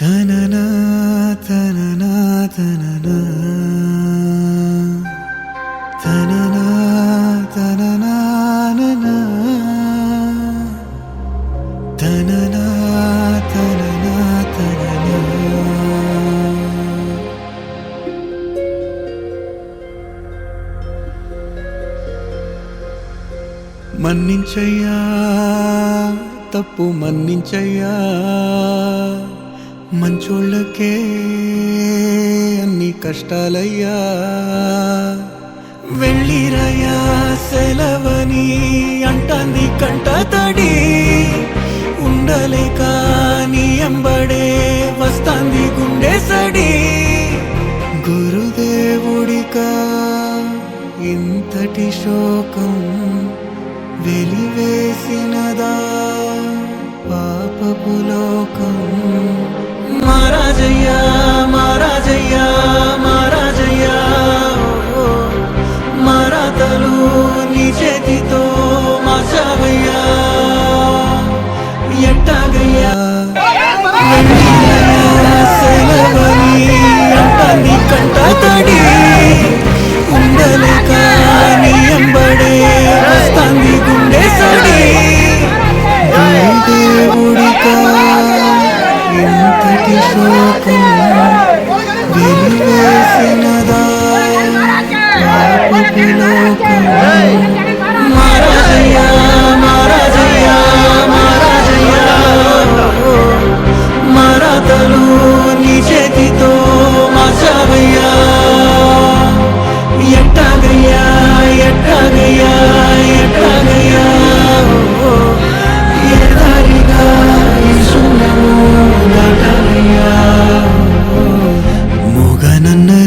తననా మన్నించయ్యా తప్పు మన్నించయ్యా. మంచోళ్ళకే అన్ని కష్టాలయ్యా. వెళ్ళిరయ్యా సెలవని అంటాంది కంట తడి. ఉండలేక నీ ఎంబడే వస్తాంది గుండె సడి. గురుదేవుడిక ఇంతటి శోకం వెలివేసినదా పాపపులోకం महाराज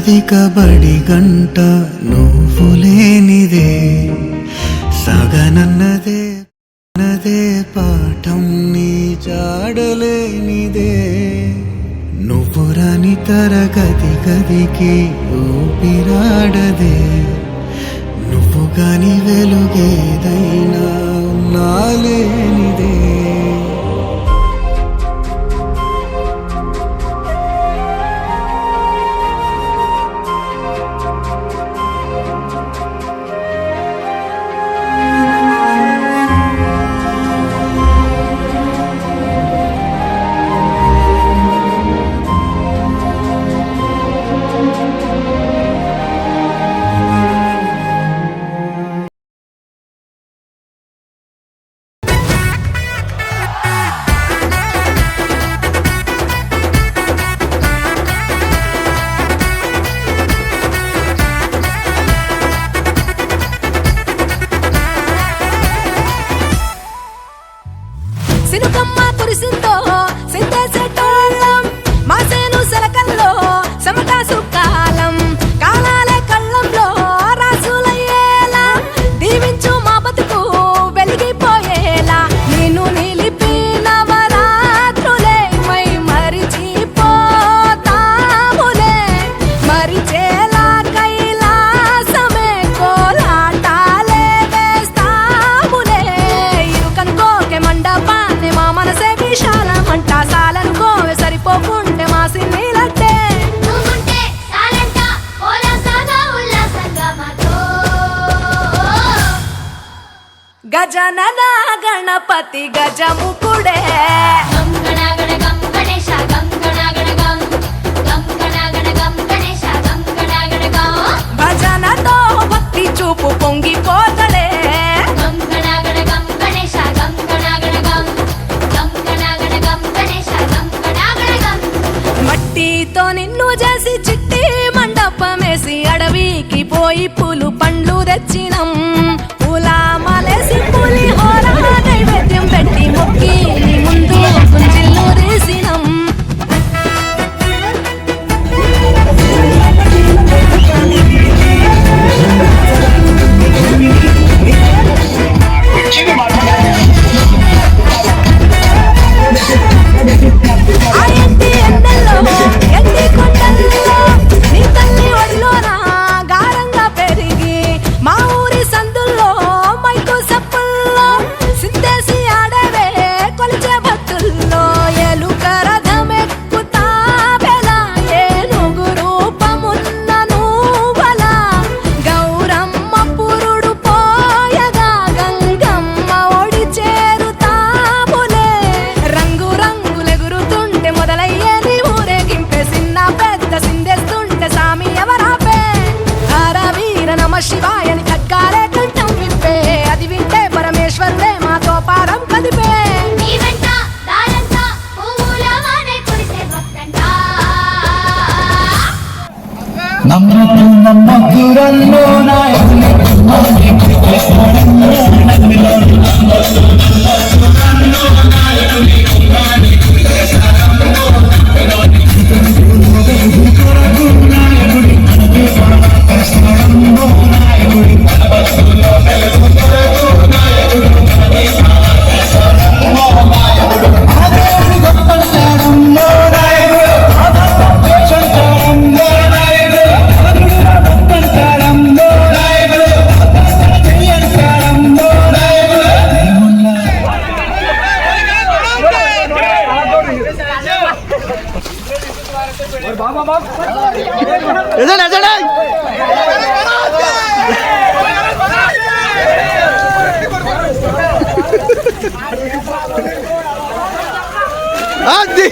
ఉన్నది గంట నువ్వు లేనిదే సగనన్నదే నదే పాఠం నీ చాడలేనిదే నువ్వు రాని తరగతి గదికి ఊపిరాడదే నువ్వు కాని వెలుగేదైనా నా లేనిదే గణన గణపతి గజముకుడే. No. এজন এজন আদি